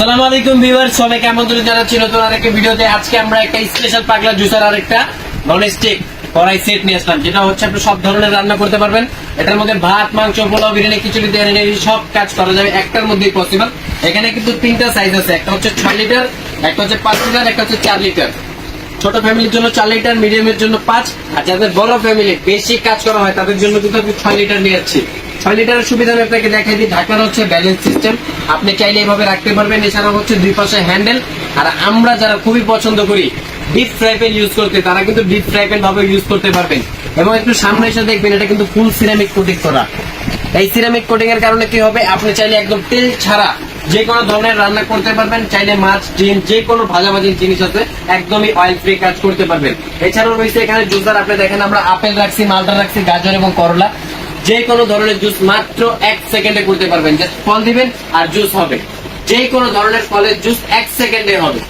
আসসালামু আলাইকুম ভিউয়ার আরেকটা ভিডিওতে। আজকে আমরা একটা স্পেশাল পাগলা জুসার আরেকটা সেট নিয়ে আসলাম, যেটা হচ্ছে আপনি সব ধরনের রান্না করতে পারবেন। এটার মধ্যে ভাত, মাংস, পোলাও, বিরিয়ানি, খিচুড়ি সব কাজ করা যাবে একটার মধ্যেই পসিবল এখানে কিন্তু তিনটা সাইজ আছে, একটা হচ্ছে ছয় লিটার একটা হচ্ছে পাঁচ লিটার একটা হচ্ছে চার লিটার ছোট ফ্যামিলির জন্য চার লিটার মিডিয়ামের জন্য পাঁচ, আর যাদের বড় ফ্যামিলি বেশি কাজ করা হয়, তাদের জন্য কিন্তু ছয় লিটার নিয়ে যাচ্ছি ছয় লিটারের সুবিধা আমি আপনাকে দেখাই দিই। ঢাকার হচ্ছে ব্যালেন্স সিস্টেম আপনি চাইলে এভাবে রাখতে পারবেন। এছাড়া হচ্ছে দুই পাশে হ্যান্ডেল আর আমরা যারা খুবই পছন্দ করি ডিপ ফ্রাই প্যান ইউজ করতে, তারা কিন্তু ডিপ ফ্রাই প্যান ভাবে ইউজ করতে পারবেন। এবং একটু সামনে এসে দেখবেন, এটা কিন্তু ফুল সিরামিক কোটিং করা। এই সিরামিক কোটিং এর কারণে কি হবে? আপনি চাইলে একদম তেল ছাড়া যে কোনো ধরনের রান্না করতে পারবেন। চাইলে মাছ, ডিম, যে কোনো ভাজাভাজির জিনিস আছে, একদমই অয়েল ফ্রি কাজ করতে পারবেন। এছাড়াও রয়েছে এখানে জুসার আপনি দেখেন, আমরা আপেল রাখছি মালটা রাখছি, গাজর এবং করলা। যে কোনো ধরনের জুস মাত্র এক সেকেন্ডে করতে পারবেন। জাস্ট ফল দিবেন আর জুস হবে। যে কোনো ধরনের ফলের জুস এক সেকেন্ডে হবে।